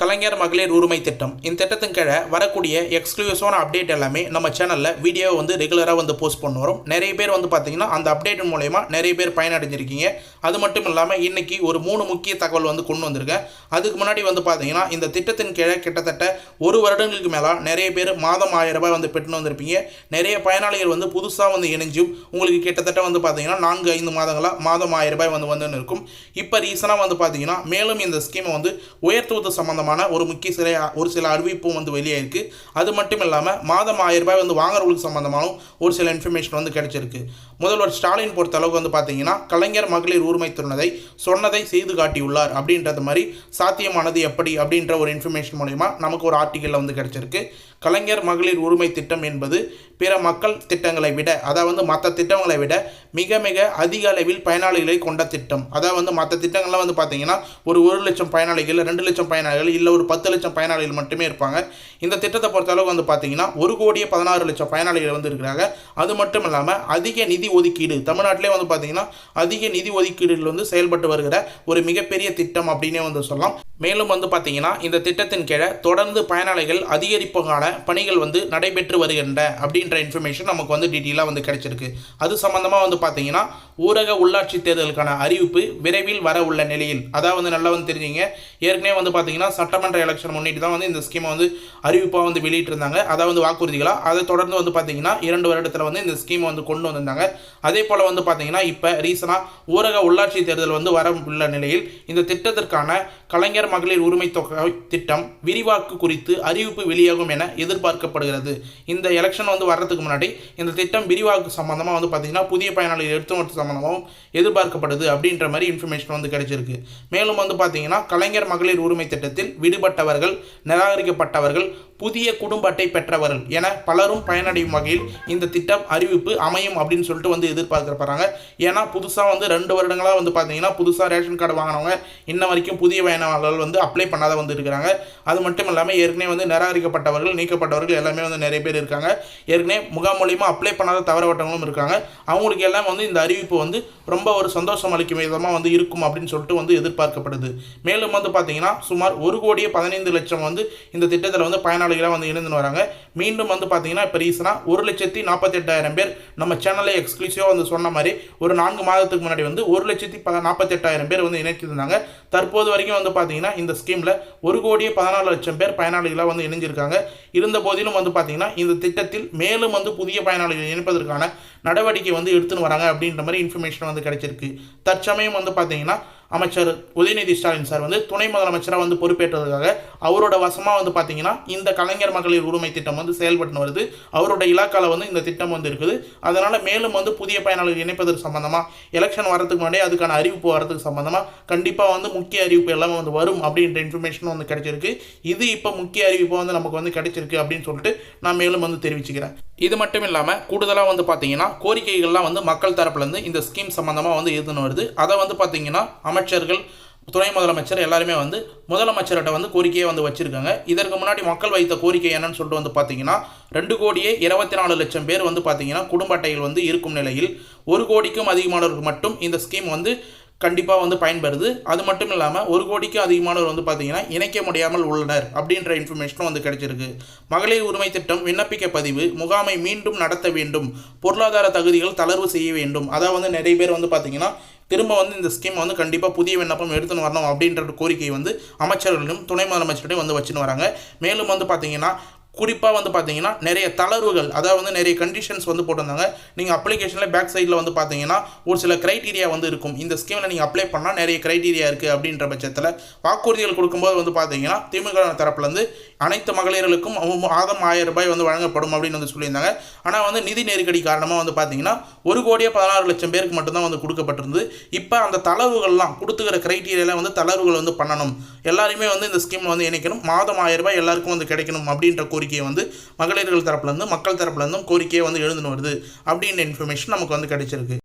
கலைஞர் மகளிர் உரிமை திட்டம். இந்த திட்டத்தின் கீழே வரக்கூடிய எக்ஸ்க்ளூசிவான அப்டேட் எல்லாமே நம்ம சேனலில் வீடியோ வந்து ரெகுலராக வந்து போஸ்ட் பண்ண வரும். நிறைய பேர் வந்து பார்த்தீங்கன்னா அந்த அப்டேட் மூலயமா நிறைய பேர் பயனடைஞ்சிருக்கீங்க. அது மட்டும் இல்லாமல் இன்றைக்கி ஒரு மூணு முக்கிய தகவல் வந்து கொண்டு வந்திருக்கேன். அதுக்கு முன்னாடி வந்து பார்த்தீங்கன்னா இந்த திட்டத்தின் கீழே கிட்டத்தட்ட ஒரு வருடங்களுக்கு மேலே நிறைய பேர் மாதம் ஆயிரம் ரூபாய் வந்து பெற்று வந்திருப்பீங்க. நிறைய பயனாளிகள் வந்து புதுசாக வந்து இணைஞ்சும் உங்களுக்கு கிட்டத்தட்ட வந்து பார்த்தீங்கன்னா நான்கு ஐந்து மாதங்களாக மாதம் ஆயிரம் ரூபாய் வந்து வந்துன்னு இருக்கும். இப்போ ரீசனாக வந்து பார்த்தீங்கன்னா மேலும் இந்த ஸ்கீமை வந்து உயர்த்துவது சம்பந்தமான ஒரு முக்கிய சில ஒரு சில அறிவிப்பும் வந்து வெளியே இருக்கு. அது மட்டும் இல்லாமல் மாதம் ஆயிரம் ரூபாய் வந்து வாங்குறவங்களுக்கு சம்பந்தமான ஒரு சில இன்ஃபர்மேஷன் வந்து கிடைச்சிருக்கு. முதல்வர் ஸ்டாலின் பொறுத்த அளவுக்கு வந்து பார்த்தீங்கன்னா கலைஞர் மகளிர் உரிமை திருநதை சொன்னதை செய்து காட்டியுள்ளார் அப்படின்றது மாதிரி சாத்தியமானது எப்படி அப்படின்ற ஒரு இன்ஃபர்மேஷன் மூலயமா நமக்கு ஒரு ஆர்டிக்கலில் வந்து கிடைச்சிருக்கு. கலைஞர் மகளிர் உரிமை திட்டம் என்பது பிற மக்கள் திட்டங்களை விட அதாவது மற்ற திட்டங்களை விட மிக மிக அதிக அளவில் பயனாளிகளை கொண்ட திட்டம். அதாவது வந்து மற்ற திட்டங்கள்லாம் வந்து பார்த்தீங்கன்னா ஒரு ஒரு லட்சம் பயனாளிகள் ரெண்டு லட்சம் பயனாளிகள் இல்லை ஒரு பத்து லட்சம் பயனாளிகள் மட்டுமே இருப்பாங்க. இந்த திட்டத்தை பொறுத்தளவுக்கு வந்து பார்த்தீங்கன்னா ஒரு கோடியே பதினாறு லட்சம் பயனாளிகள் வந்து இருக்கிறாங்க. அது மட்டும் இல்லாமல் அதிக நிதி ஒதுக்கீடு தமிழ்நாட்டிலே வந்து பார்த்தீங்கன்னா அதிக நிதி ஒதுக்கீடுகள் வந்து செயல்பட்டு வருகிற ஒரு மிகப்பெரிய திட்டம் அப்படின்னே வந்து சொல்லலாம். மேலும் வந்து பார்த்தீங்கன்னா இந்த திட்டத்தின் கீழே தொடர்ந்து பயனாளிகள் அதிகரிப்புக்கான பணிகள் வந்து நடைபெற்று வருகின்ற அப்படின்ற இன்ஃபர்மேஷன் நமக்கு வந்து டீட்டெயிலாக வந்து கிடைச்சிருக்கு. அது சம்மந்தமாக வந்து பார்த்தீங்கன்னா ஊரக உள்ளாட்சி தேர்தலுக்கான அறிவிப்பு விரைவில் வர உள்ள நிலையில் அதாவது வந்து நல்லா வந்து தெரிஞ்சுங்க. ஏற்கனவே வந்து பார்த்தீங்கன்னா சட்டமன்ற எலெக்ஷன் முன்னிட்டு தான் வந்து இந்த ஸ்கீமை வந்து அறிவிப்பாக வந்து வெளியிட்டிருந்தாங்க. அதாவது வந்து வாக்குறுதிகளாக அதை தொடர்ந்து வந்து பார்த்தீங்கன்னா இரண்டு வருடத்தில் வந்து இந்த ஸ்கீமை வந்து கொண்டு வந்திருந்தாங்க. அதே போல் வந்து பார்த்தீங்கன்னா இப்போ ரீசனாக ஊரக உள்ளாட்சி தேர்தல் வந்து வர உள்ள நிலையில் இந்த திட்டத்திற்கான கலைஞர் மகளிர் உரிமை தொகை திட்டம் விரிவாக்கு குறித்து அறிவிப்பு வெளியாகும் என எதிர்பார்க்கப்படுகிறது. இந்த எலெக்ஷன் வந்து வர்றதுக்கு முன்னாடி இந்த திட்டம் விரிவாக்கு சம்பந்தமாக வந்து பார்த்தீங்கன்னா புதிய பயனாளிகள் எடுத்து சம்பந்தமாகவும் எதிர்பார்க்கப்படுது அப்படின்ற மாதிரி இன்ஃபர்மேஷன் வந்து கிடைச்சிருக்கு. மேலும் வந்து பார்த்தீங்கன்னா கலைஞர் மகளிர் உரிமை திட்டத்தில் விடுபட்டவர்கள் நிராகரிக்கப்பட்டவர்கள் புதிய குடும்ப அட்டை பெற்றவர்கள் என பலரும் பயனடையும் வகையில் இந்த திட்டம் அறிவிப்பு அமையும் அப்படின்னு சொல்லிட்டு வந்து எதிர்பார்க்கப்படுறாங்க. ஏன்னா புதுசாக வந்து ரெண்டு வருடங்களாக வந்து பார்த்தீங்கன்னா புதுசாக ரேஷன் கார்டு வாங்கினவங்க இன்ன வரைக்கும் புதிய பயனாளர்கள் வந்து அப்ளை பண்ணாத வந்து இருக்கிறாங்க. அது மட்டும் இல்லாமல் ஏற்கனவே வந்து நிராகரிக்கப்பட்டவர்கள் நீக்கப்பட்டவர்கள் எல்லாமே வந்து நிறைய பேர் இருக்காங்க. ஏற்கனவே முகாம் மூலியமாக அப்ளை பண்ணாத தவறவட்டங்களும் இருக்காங்க. அவங்களுக்கு எல்லாம் வந்து இந்த அறிவிப்பு வந்து ரொம்ப ஒரு சந்தோஷம் அளிக்கும் விதமாக வந்து இருக்கும் அப்படின்னு சொல்லிட்டு வந்து எதிர்பார்க்கப்படுது. மேலும் வந்து பார்த்தீங்கன்னா சுமார் ஒரு கோடியே பதினைந்து லட்சம் வந்து இந்த திட்டத்தில் வந்து பயனாளிகளாக வந்து இணைந்து வராங்க. மீண்டும் வந்து பார்த்தீங்கன்னா இப்போ ரீசனாக ஒரு லட்சத்தி நாற்பத்தெட்டாயிரம் பேர் நம்ம சேனலை எக்ஸ்க்ளூசிவாக வந்து சொன்ன மாதிரி ஒரு நான்கு மாதத்துக்கு முன்னாடி வந்து ஒரு லட்சத்தி ப நாற்பத்தெட்டாயிரம் பேர் வந்து இணைச்சிருந்தாங்க. தற்போது வரைக்கும் வந்து பார்த்தீங்கன்னா இந்த ஸ்கீமில் ஒரு கோடியே பதினாலு லட்சம் பேர் பயனாளிகளாக வந்து இணைஞ்சிருக்காங்க. இருந்த போதிலும் வந்து பார்த்தீங்கன்னா இந்த திட்டத்தில் மேலும் வந்து புதிய பயனாளிகள் இணைப்பதற்கான நடவடிக்கை வந்து எடுத்துன்னு வராங்க அப்படின்ற மாதிரி இன்ஃபர்மேஷன் வந்து கிடைச்சிருக்கு. தற்சமயம் வந்து பார்த்தீங்கன்னா அமைச்சர் உதயநிதி ஸ்டாலின் சார் வந்து துணை முதலமைச்சராக வந்து பொறுப்பேற்றதுக்காக அவரோட வசமாக வந்து பார்த்தீங்கன்னா இந்த கலைஞர் மகளிர் உரிமை திட்டம் வந்து செயல்பட்டு வருது. அவரோட இலாக்காவில் வந்து இந்த திட்டம் வந்து இருக்குது. அதனால் மேலும் வந்து புதிய பயனாளிகள் இணைப்பதற்கு சம்மந்தமாக எலெக்ஷன் வரதுக்கு முன்னாடியே அதுக்கான அறிவிப்பு வரதுக்கு சம்மந்தமாக கண்டிப்பாக வந்து முக்கிய அறிவிப்பு எல்லாமே வந்து வரும் அப்படின்ற இன்ஃபர்மேஷனும் வந்து கிடைச்சிருக்கு. இது இப்போ முக்கிய அறிவிப்பு வந்து நமக்கு வந்து கிடைச்சிருக்கு அப்படின்னு சொல்லிட்டு நான் மேலும் வந்து தெரிவிச்சுக்கிறேன். இது மட்டும் இல்லாமல் கூடுதலாக வந்து பார்த்தீங்கன்னா கோரிக்கைகள்லாம் வந்து மக்கள் தரப்புலேருந்து இந்த ஸ்கீம் சம்மந்தமாக வந்து எழுதுன்னு வருது. அதை வந்து பார்த்தீங்கன்னா அமைச்சர்கள் துணை முதலமைச்சர் எல்லாருமே வந்து முதலமைச்சர்கிட்ட வந்து கோரிக்கையை வந்து வச்சுருக்காங்க. இதற்கு முன்னாடி மக்கள் வைத்த கோரிக்கை என்னன்னு சொல்லிட்டு வந்து பார்த்தீங்கன்னா ரெண்டு கோடியே இருபத்தி நாலு லட்சம் பேர் வந்து பார்த்தீங்கன்னா குடும்ப அட்டைகள் வந்து இருக்கும் நிலையில் ஒரு கோடிக்கும் அதிகமானவருக்கு மட்டும் இந்த ஸ்கீம் வந்து கண்டிப்பாக வந்து பயன்பெறுது அது மட்டும் இல்லாமல் ஒரு கோடிக்கும் அதிகமானவர் வந்து பார்த்தீங்கன்னா இணைக்க முடியாமல் உள்ளனர் அப்படின்ற இன்ஃபர்மேஷனும் வந்து கிடைச்சிருக்கு. மகளிர் உரிமை திட்டம் விண்ணப்பிக்க பதிவு முகாமை மீண்டும் நடத்த வேண்டும் பொருளாதார தகுதிகள் தளர்வு செய்ய வேண்டும். அதாவது வந்து நிறைய பேர் வந்து பார்த்தீங்கன்னா திரும்ப வந்து இந்த ஸ்கீம் வந்து கண்டிப்பாக புதிய விண்ணப்பம் எடுத்துன்னு வரணும் அப்படின்ற ஒரு கோரிக்கை வந்து அமைச்சர்களிடம் துணை முதலமைச்சர்கிட்டையும் வந்து வச்சுன்னு வராங்க. மேலும் வந்து பார்த்தீங்கன்னா குறிப்பாக வந்து பார்த்தீங்கன்னா நிறைய தளர்வுகள் அதாவது வந்து நிறைய கண்டிஷன்ஸ் வந்து போட்டிருந்தாங்க. நீங்கள் அப்ளிகேஷனில் பேக் சைடில் வந்து பார்த்தீங்கன்னா ஒரு சில க்ரைட்டீரியா வந்து இருக்கும். இந்த ஸ்கீமில் நீங்கள் அப்ளை பண்ணால் நிறைய க்ரைட்டீரியா இருக்குது அப்படின்ற பட்சத்தில் வாக்குறுதிகள் கொடுக்கும்போது வந்து பார்த்தீங்கன்னா திமுக தரப்புலேருந்து அனைத்து மகளிர்களுக்கும் மாதம் ஆயிரம் ரூபாய் வந்து வழங்கப்படும் அப்படின்னு வந்து சொல்லியிருந்தாங்க. ஆனால் வந்து நிதி நெருக்கடி காரணமாக வந்து பார்த்தீங்கன்னா ஒரு கோடியே பதினாறு லட்சம் பேருக்கு மட்டும்தான் வந்து கொடுக்கப்பட்டிருந்தது. இப்போ அந்த தளர்வுகள்லாம் கொடுத்துக்கிற கிரைட்டீரியாலாம் வந்து தளர்வுகள் வந்து பண்ணணும். எல்லாருமே வந்து இந்த ஸ்கீமில் வந்து இணைக்கணும். மாதம் ஆயிரம் ரூபாய் எல்லாருக்கும் வந்து கிடைக்கணும் அப்படின்ற கோரிக்கையை வந்து மகளிர்கள் தரப்புலேருந்து மக்கள் தரப்புலேருந்தும் கோரிக்கையை வந்து எழுந்துன்னு வருது. அப்படின்ற இன்ஃபர்மேஷன் நமக்கு வந்து கிடைச்சிருக்கு.